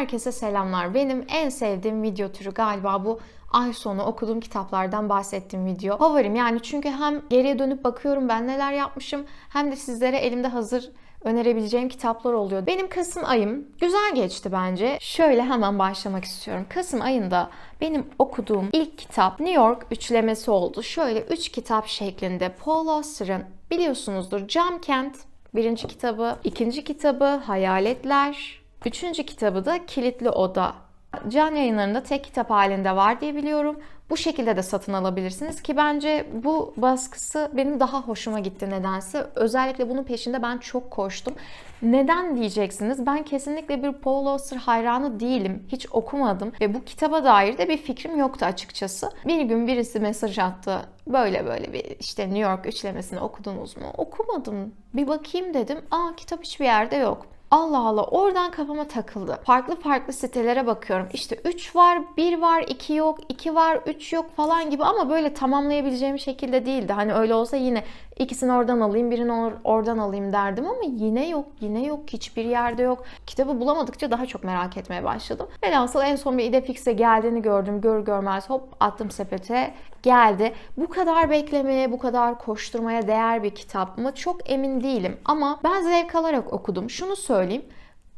herkese selamlar. Benim en sevdiğim video türü galiba bu ay sonu okuduğum kitaplardan bahsettiğim video. Favorim yani çünkü hem geriye dönüp bakıyorum ben neler yapmışım hem de sizlere elimde hazır önerebileceğim kitaplar oluyor. Benim Kasım ayım güzel geçti bence. Şöyle hemen başlamak istiyorum. Kasım ayında benim okuduğum ilk kitap New York üçlemesi oldu. Şöyle üç kitap şeklinde Paul Auster'ın biliyorsunuzdur Cam Kent birinci kitabı, ikinci kitabı Hayaletler, üçüncü kitabı da Kilitli Oda. Can yayınlarında tek kitap halinde var diye biliyorum. Bu şekilde de satın alabilirsiniz ki bence bu baskısı benim daha hoşuma gitti nedense. Özellikle bunun peşinde ben çok koştum. Neden diyeceksiniz? Ben kesinlikle bir Paul Auster hayranı değilim. Hiç okumadım ve bu kitaba dair de bir fikrim yoktu açıkçası. Bir gün birisi mesaj attı. Böyle böyle bir işte New York üçlemesini okudunuz mu? Okumadım. Bir bakayım dedim. Aa kitap hiçbir yerde yok. Allah Allah oradan kafama takıldı. Farklı farklı sitelere bakıyorum. İşte 3 var, 1 var, 2 yok, 2 var, 3 yok falan gibi ama böyle tamamlayabileceğim şekilde değildi. Hani öyle olsa yine ikisini oradan alayım, birini or- oradan alayım derdim ama yine yok, yine yok, hiçbir yerde yok. Kitabı bulamadıkça daha çok merak etmeye başladım. Velhasıl en son bir İdefix'e geldiğini gördüm. Gör görmez hop attım sepete geldi. Bu kadar beklemeye, bu kadar koşturmaya değer bir kitap mı? Çok emin değilim ama ben zevk alarak okudum. Şunu söyleyeyim.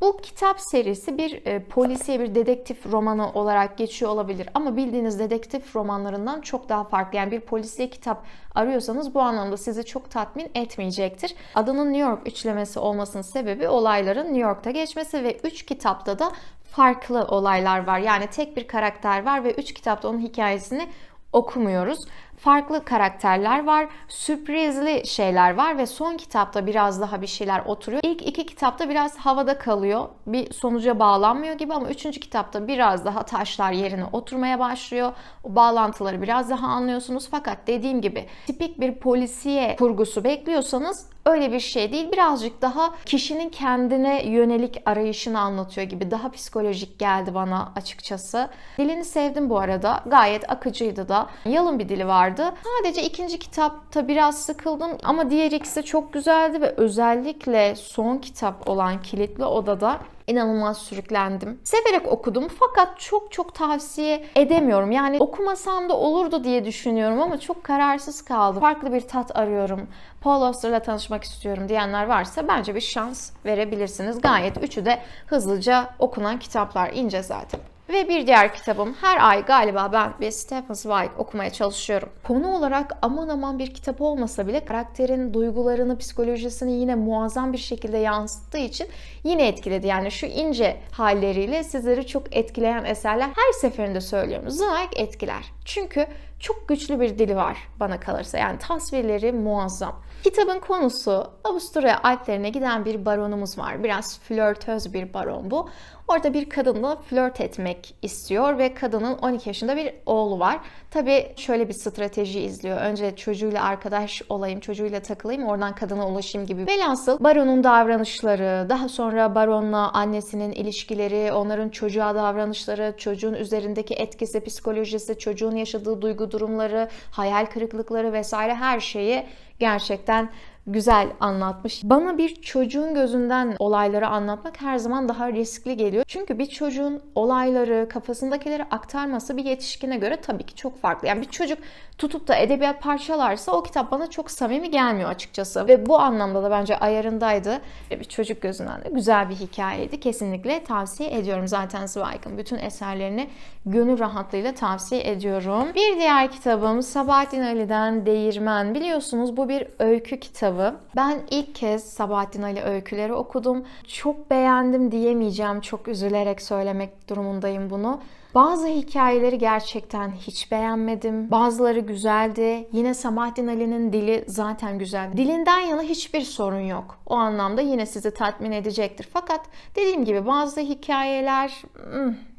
Bu kitap serisi bir e, polisiye bir dedektif romanı olarak geçiyor olabilir ama bildiğiniz dedektif romanlarından çok daha farklı. Yani bir polisiye kitap arıyorsanız bu anlamda sizi çok tatmin etmeyecektir. Adının New York üçlemesi olmasının sebebi olayların New York'ta geçmesi ve 3 kitapta da farklı olaylar var. Yani tek bir karakter var ve 3 kitapta onun hikayesini okumuyoruz. Farklı karakterler var, sürprizli şeyler var ve son kitapta biraz daha bir şeyler oturuyor. İlk iki kitapta biraz havada kalıyor. Bir sonuca bağlanmıyor gibi ama üçüncü kitapta biraz daha taşlar yerine oturmaya başlıyor. O bağlantıları biraz daha anlıyorsunuz. Fakat dediğim gibi tipik bir polisiye kurgusu bekliyorsanız öyle bir şey değil. Birazcık daha kişinin kendine yönelik arayışını anlatıyor gibi. Daha psikolojik geldi bana açıkçası. Dilini sevdim bu arada. Gayet akıcıydı da. Yalın bir dili vardı. Sadece ikinci kitapta biraz sıkıldım ama diğer ikisi çok güzeldi ve özellikle son kitap olan Kilitli Oda'da inanılmaz sürüklendim. Severek okudum fakat çok çok tavsiye edemiyorum. Yani okumasam da olurdu diye düşünüyorum ama çok kararsız kaldım. Farklı bir tat arıyorum. Paul Auster'la tanışmak istiyorum diyenler varsa bence bir şans verebilirsiniz. Gayet üçü de hızlıca okunan kitaplar. ince zaten. Ve bir diğer kitabım her ay galiba ben bir Stephen Zweig okumaya çalışıyorum. Konu olarak aman aman bir kitap olmasa bile karakterin duygularını, psikolojisini yine muazzam bir şekilde yansıttığı için yine etkiledi. Yani şu ince halleriyle sizleri çok etkileyen eserler her seferinde söylüyorum. Zweig etkiler. Çünkü çok güçlü bir dili var bana kalırsa. Yani tasvirleri muazzam. Kitabın konusu Avusturya Alplerine giden bir baronumuz var. Biraz flörtöz bir baron bu. Orada bir kadınla flört etmek istiyor ve kadının 12 yaşında bir oğlu var. Tabii şöyle bir strateji izliyor. Önce çocuğuyla arkadaş olayım, çocuğuyla takılayım, oradan kadına ulaşayım gibi. Velhasıl baronun davranışları, daha sonra baronla annesinin ilişkileri, onların çocuğa davranışları, çocuğun üzerindeki etkisi, psikolojisi, çocuğun yaşadığı duygu durumları, hayal kırıklıkları vesaire her şeyi gerçekten güzel anlatmış. Bana bir çocuğun gözünden olayları anlatmak her zaman daha riskli geliyor. Çünkü bir çocuğun olayları, kafasındakileri aktarması bir yetişkine göre tabii ki çok farklı. Yani bir çocuk tutup da edebiyat parçalarsa o kitap bana çok samimi gelmiyor açıkçası. Ve bu anlamda da bence ayarındaydı. Bir çocuk gözünden de güzel bir hikayeydi. Kesinlikle tavsiye ediyorum. Zaten Zweig'ın bütün eserlerini gönül rahatlığıyla tavsiye ediyorum. Bir diğer kitabım Sabahattin Ali'den Değirmen. Biliyorsunuz bu bir öykü kitabı kitabı. Ben ilk kez Sabahattin Ali öyküleri okudum. Çok beğendim diyemeyeceğim. Çok üzülerek söylemek durumundayım bunu. Bazı hikayeleri gerçekten hiç beğenmedim. Bazıları güzeldi. Yine Sabahattin Ali'nin dili zaten güzel. Dilinden yana hiçbir sorun yok. O anlamda yine sizi tatmin edecektir. Fakat dediğim gibi bazı hikayeler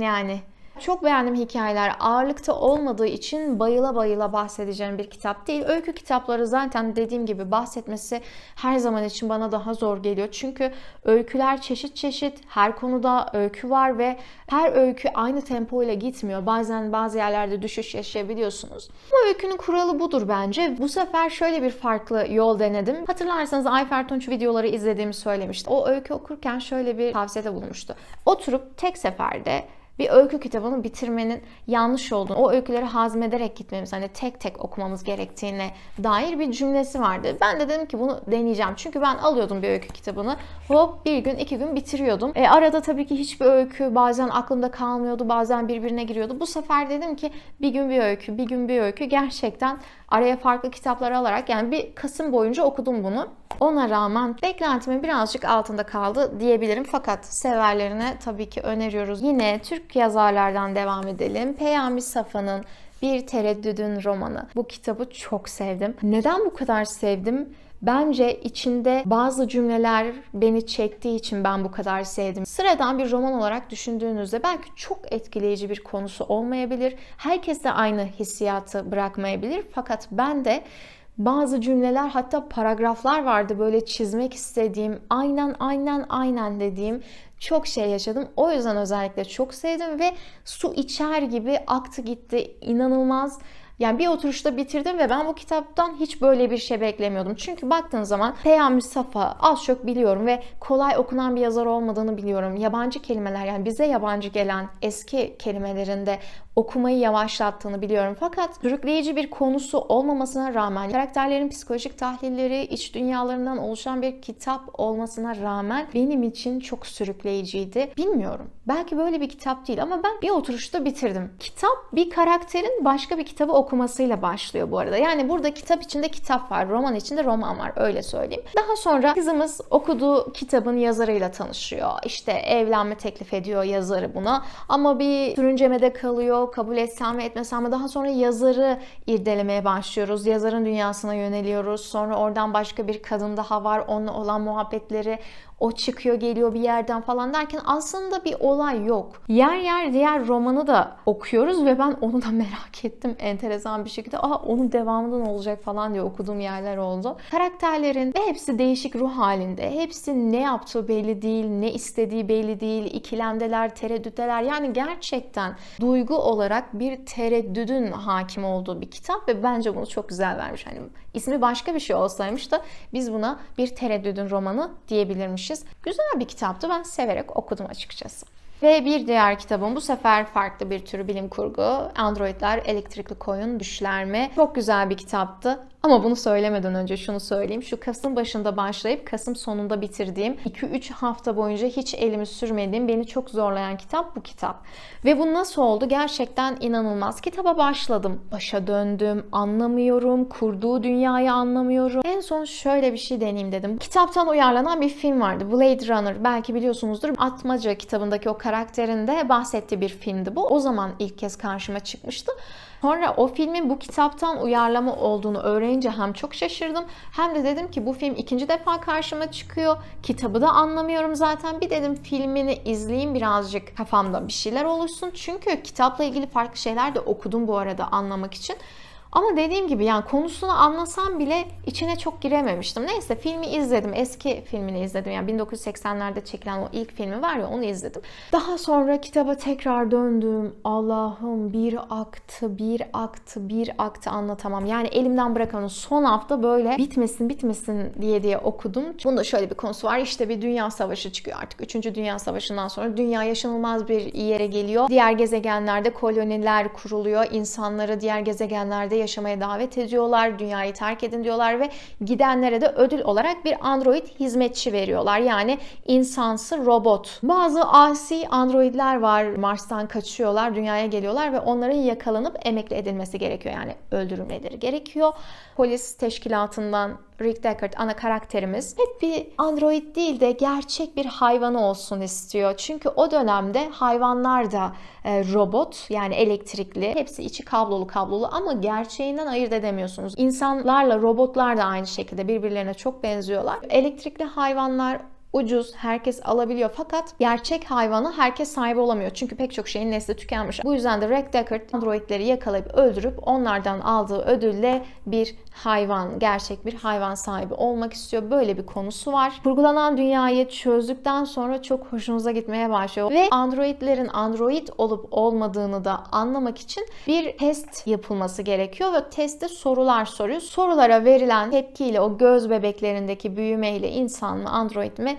yani Çok beğendim hikayeler. Ağırlıkta olmadığı için bayıla bayıla bahsedeceğim bir kitap değil. Öykü kitapları zaten dediğim gibi bahsetmesi her zaman için bana daha zor geliyor. Çünkü öyküler çeşit çeşit, her konuda öykü var ve her öykü aynı tempo ile gitmiyor. Bazen bazı yerlerde düşüş yaşayabiliyorsunuz. Bu öykünün kuralı budur bence. Bu sefer şöyle bir farklı yol denedim. Hatırlarsanız Ayfer Tunç videoları izlediğimi söylemiştim. O öykü okurken şöyle bir tavsiyede bulmuştu. Oturup tek seferde bir öykü kitabını bitirmenin yanlış olduğunu, o öyküleri hazmederek gitmemiz, hani tek tek okumamız gerektiğine dair bir cümlesi vardı. Ben de dedim ki bunu deneyeceğim. Çünkü ben alıyordum bir öykü kitabını. Hop bir gün, iki gün bitiriyordum. E, arada tabii ki hiçbir öykü bazen aklımda kalmıyordu, bazen birbirine giriyordu. Bu sefer dedim ki bir gün bir öykü, bir gün bir öykü. Gerçekten araya farklı kitaplar alarak yani bir Kasım boyunca okudum bunu. Ona rağmen beklentimin birazcık altında kaldı diyebilirim. Fakat severlerine tabii ki öneriyoruz. Yine Türk yazarlardan devam edelim. Peyami Safa'nın Bir Tereddüdün romanı. Bu kitabı çok sevdim. Neden bu kadar sevdim? Bence içinde bazı cümleler beni çektiği için ben bu kadar sevdim. Sıradan bir roman olarak düşündüğünüzde belki çok etkileyici bir konusu olmayabilir. Herkes de aynı hissiyatı bırakmayabilir. Fakat ben de bazı cümleler hatta paragraflar vardı böyle çizmek istediğim, aynen aynen aynen dediğim çok şey yaşadım. O yüzden özellikle çok sevdim ve su içer gibi aktı gitti. İnanılmaz yani bir oturuşta bitirdim ve ben bu kitaptan hiç böyle bir şey beklemiyordum. Çünkü baktığın zaman Peyami Safa az çok biliyorum ve kolay okunan bir yazar olmadığını biliyorum. Yabancı kelimeler yani bize yabancı gelen eski kelimelerinde okumayı yavaşlattığını biliyorum. Fakat sürükleyici bir konusu olmamasına rağmen karakterlerin psikolojik tahlilleri, iç dünyalarından oluşan bir kitap olmasına rağmen benim için çok sürükleyiciydi. Bilmiyorum. Belki böyle bir kitap değil ama ben bir oturuşta bitirdim. Kitap bir karakterin başka bir kitabı okumasıyla başlıyor bu arada. Yani burada kitap içinde kitap var, roman içinde roman var öyle söyleyeyim. Daha sonra kızımız okuduğu kitabın yazarıyla tanışıyor. İşte evlenme teklif ediyor yazarı buna ama bir sürüncemede kalıyor kabul etsem mi etmesem mi daha sonra yazarı irdelemeye başlıyoruz. Yazarın dünyasına yöneliyoruz. Sonra oradan başka bir kadın daha var. Onunla olan muhabbetleri o çıkıyor geliyor bir yerden falan derken aslında bir olay yok. Yer yer diğer romanı da okuyoruz ve ben onu da merak ettim enteresan bir şekilde. Aa onun devamında ne olacak falan diye okuduğum yerler oldu. Karakterlerin ve hepsi değişik ruh halinde. Hepsi ne yaptığı belli değil, ne istediği belli değil. İkilemdeler, tereddütteler. Yani gerçekten duygu olarak bir tereddüdün hakim olduğu bir kitap ve bence bunu çok güzel vermiş. Hani ismi başka bir şey olsaymış da biz buna bir tereddüdün romanı diyebilirmişiz etmişiz. Güzel bir kitaptı. Ben severek okudum açıkçası. Ve bir diğer kitabım bu sefer farklı bir tür bilim kurgu. Androidler elektrikli koyun düşler mi? Çok güzel bir kitaptı. Ama bunu söylemeden önce şunu söyleyeyim. Şu Kasım başında başlayıp Kasım sonunda bitirdiğim 2-3 hafta boyunca hiç elimi sürmediğim beni çok zorlayan kitap bu kitap. Ve bu nasıl oldu? Gerçekten inanılmaz. Kitaba başladım. Başa döndüm. Anlamıyorum. Kurduğu dünyayı anlamıyorum. En son şöyle bir şey deneyeyim dedim. Kitaptan uyarlanan bir film vardı. Blade Runner. Belki biliyorsunuzdur. Atmaca kitabındaki o karakterin de bahsettiği bir filmdi bu. O zaman ilk kez karşıma çıkmıştı. Sonra o filmin bu kitaptan uyarlama olduğunu öğrenince hem çok şaşırdım hem de dedim ki bu film ikinci defa karşıma çıkıyor. Kitabı da anlamıyorum zaten. Bir dedim filmini izleyeyim birazcık kafamda bir şeyler oluşsun. Çünkü kitapla ilgili farklı şeyler de okudum bu arada anlamak için. Ama dediğim gibi yani konusunu anlasam bile içine çok girememiştim. Neyse filmi izledim. Eski filmini izledim. Yani 1980'lerde çekilen o ilk filmi var ya onu izledim. Daha sonra kitaba tekrar döndüm. Allah'ım bir aktı, bir aktı, bir aktı anlatamam. Yani elimden bırakan son hafta böyle bitmesin bitmesin diye diye okudum. Bunda şöyle bir konusu var. İşte bir dünya savaşı çıkıyor artık. Üçüncü Dünya Savaşı'ndan sonra dünya yaşanılmaz bir yere geliyor. Diğer gezegenlerde koloniler kuruluyor. İnsanları diğer gezegenlerde yaşamaya davet ediyorlar. Dünyayı terk edin diyorlar ve gidenlere de ödül olarak bir android hizmetçi veriyorlar. Yani insansı robot. Bazı asi androidler var. Mars'tan kaçıyorlar, dünyaya geliyorlar ve onların yakalanıp emekli edilmesi gerekiyor. Yani öldürülmeleri gerekiyor. Polis teşkilatından Rick Deckard ana karakterimiz hep bir android değil de gerçek bir hayvanı olsun istiyor. Çünkü o dönemde hayvanlar da e, robot yani elektrikli. Hepsi içi kablolu kablolu ama gerçeğinden ayırt edemiyorsunuz. İnsanlarla robotlar da aynı şekilde birbirlerine çok benziyorlar. Elektrikli hayvanlar ucuz, herkes alabiliyor fakat gerçek hayvanı herkes sahibi olamıyor. Çünkü pek çok şeyin nesli tükenmiş. Bu yüzden de Rick Deckard androidleri yakalayıp öldürüp onlardan aldığı ödülle bir hayvan, gerçek bir hayvan sahibi olmak istiyor. Böyle bir konusu var. Kurgulanan dünyayı çözdükten sonra çok hoşunuza gitmeye başlıyor. Ve androidlerin android olup olmadığını da anlamak için bir test yapılması gerekiyor ve testte sorular soruyor. Sorulara verilen tepkiyle o göz bebeklerindeki büyümeyle insan mı android mi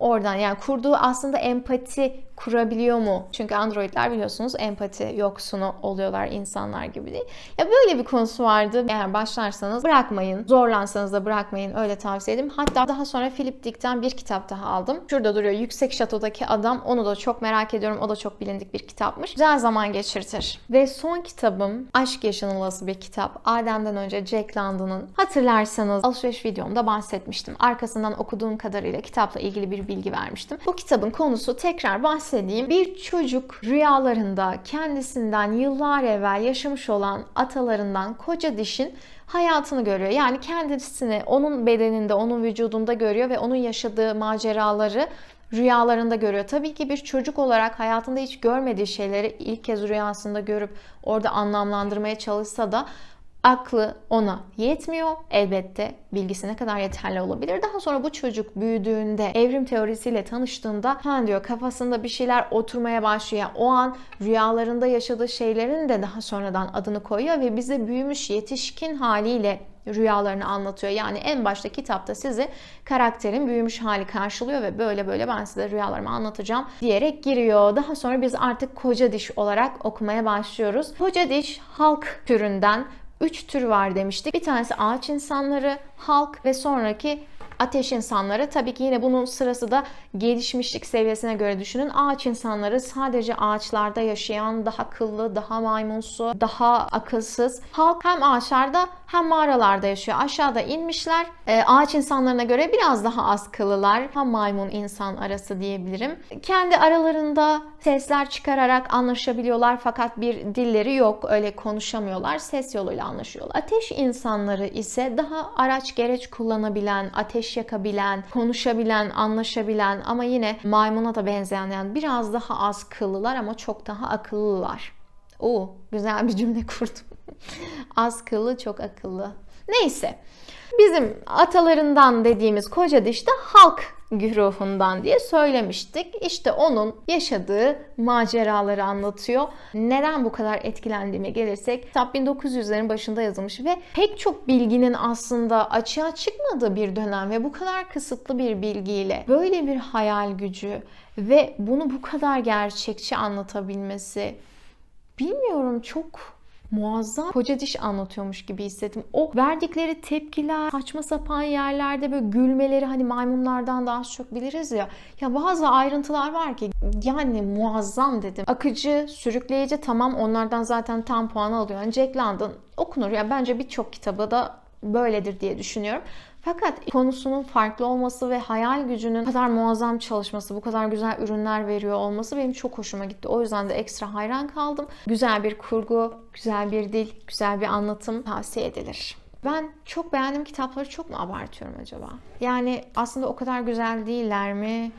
oradan yani kurduğu aslında empati kurabiliyor mu? Çünkü androidler biliyorsunuz empati yoksunu oluyorlar insanlar gibi değil. Ya böyle bir konusu vardı. Eğer başlarsanız bırakmayın. Zorlansanız da bırakmayın. Öyle tavsiye ederim. Hatta daha sonra Philip Dick'ten bir kitap daha aldım. Şurada duruyor. Yüksek Şato'daki Adam. Onu da çok merak ediyorum. O da çok bilindik bir kitapmış. Güzel zaman geçirtir. Ve son kitabım Aşk Yaşanılası bir kitap. Adem'den önce Jack London'ın. Hatırlarsanız alışveriş videomda bahsetmiştim. Arkasından okuduğum kadarıyla kitapla ilgili bir bilgi vermiştim. Bu kitabın konusu tekrar bahsedeyim. Bir çocuk rüyalarında kendisinden yıllar evvel yaşamış olan atalarından koca dişin hayatını görüyor. Yani kendisini onun bedeninde, onun vücudunda görüyor ve onun yaşadığı maceraları rüyalarında görüyor. Tabii ki bir çocuk olarak hayatında hiç görmediği şeyleri ilk kez rüyasında görüp orada anlamlandırmaya çalışsa da aklı ona yetmiyor. Elbette bilgisi ne kadar yeterli olabilir. Daha sonra bu çocuk büyüdüğünde, evrim teorisiyle tanıştığında ha diyor kafasında bir şeyler oturmaya başlıyor. O an rüyalarında yaşadığı şeylerin de daha sonradan adını koyuyor ve bize büyümüş yetişkin haliyle rüyalarını anlatıyor. Yani en başta kitapta sizi karakterin büyümüş hali karşılıyor ve böyle böyle ben size rüyalarımı anlatacağım diyerek giriyor. Daha sonra biz artık koca diş olarak okumaya başlıyoruz. Koca diş halk türünden 3 tür var demiştik. Bir tanesi ağaç insanları, halk ve sonraki ateş insanları. Tabii ki yine bunun sırası da gelişmişlik seviyesine göre düşünün. Ağaç insanları sadece ağaçlarda yaşayan, daha akıllı, daha maymunsu, daha akılsız. Halk hem ağaçlarda hem mağaralarda yaşıyor. Aşağıda inmişler. Ee, ağaç insanlarına göre biraz daha az kıllılar. Hem maymun insan arası diyebilirim. Kendi aralarında sesler çıkararak anlaşabiliyorlar fakat bir dilleri yok. Öyle konuşamıyorlar. Ses yoluyla anlaşıyorlar. Ateş insanları ise daha araç gereç kullanabilen, ateş yakabilen, konuşabilen, anlaşabilen ama yine maymuna da benzeyen yani biraz daha az kıllılar ama çok daha akıllılar. Oo, güzel bir cümle kurdum. az kıllı, çok akıllı. Neyse. Bizim atalarından dediğimiz koca diş de halk güruhundan diye söylemiştik. İşte onun yaşadığı maceraları anlatıyor. Neden bu kadar etkilendiğime gelirsek kitap 1900'lerin başında yazılmış ve pek çok bilginin aslında açığa çıkmadığı bir dönem ve bu kadar kısıtlı bir bilgiyle böyle bir hayal gücü ve bunu bu kadar gerçekçi anlatabilmesi bilmiyorum çok muazzam koca diş anlatıyormuş gibi hissettim. O verdikleri tepkiler, saçma sapan yerlerde böyle gülmeleri hani maymunlardan daha çok biliriz ya. Ya bazı ayrıntılar var ki yani muazzam dedim. Akıcı, sürükleyici tamam onlardan zaten tam puan alıyor. Yani Jack London okunur. Ya bence birçok kitabı da böyledir diye düşünüyorum. Fakat konusunun farklı olması ve hayal gücünün kadar muazzam çalışması, bu kadar güzel ürünler veriyor olması benim çok hoşuma gitti. O yüzden de ekstra hayran kaldım. Güzel bir kurgu, güzel bir dil, güzel bir anlatım tavsiye edilir. Ben çok beğendiğim kitapları çok mu abartıyorum acaba? Yani aslında o kadar güzel değiller mi?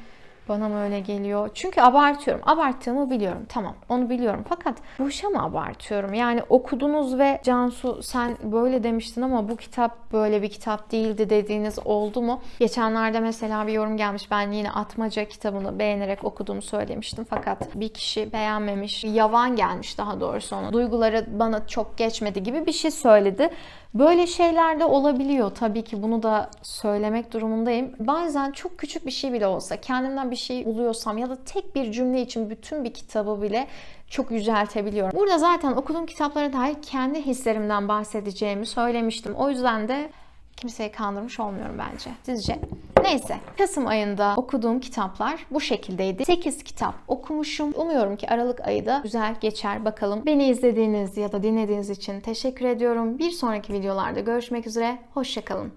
Bana mı öyle geliyor? Çünkü abartıyorum. Abarttığımı biliyorum. Tamam onu biliyorum. Fakat boşa mı abartıyorum? Yani okudunuz ve Cansu sen böyle demiştin ama bu kitap böyle bir kitap değildi dediğiniz oldu mu? Geçenlerde mesela bir yorum gelmiş. Ben yine Atmaca kitabını beğenerek okuduğumu söylemiştim. Fakat bir kişi beğenmemiş. Yavan gelmiş daha doğrusu ona. Duyguları bana çok geçmedi gibi bir şey söyledi. Böyle şeyler de olabiliyor. Tabii ki bunu da söylemek durumundayım. Bazen çok küçük bir şey bile olsa kendimden bir şey buluyorsam ya da tek bir cümle için bütün bir kitabı bile çok yüceltebiliyorum. Burada zaten okuduğum kitaplara dair kendi hislerimden bahsedeceğimi söylemiştim. O yüzden de kimseyi kandırmış olmuyorum bence. Sizce? Neyse. Kasım ayında okuduğum kitaplar bu şekildeydi. 8 kitap okumuşum. Umuyorum ki Aralık ayı da güzel geçer. Bakalım. Beni izlediğiniz ya da dinlediğiniz için teşekkür ediyorum. Bir sonraki videolarda görüşmek üzere. Hoşçakalın.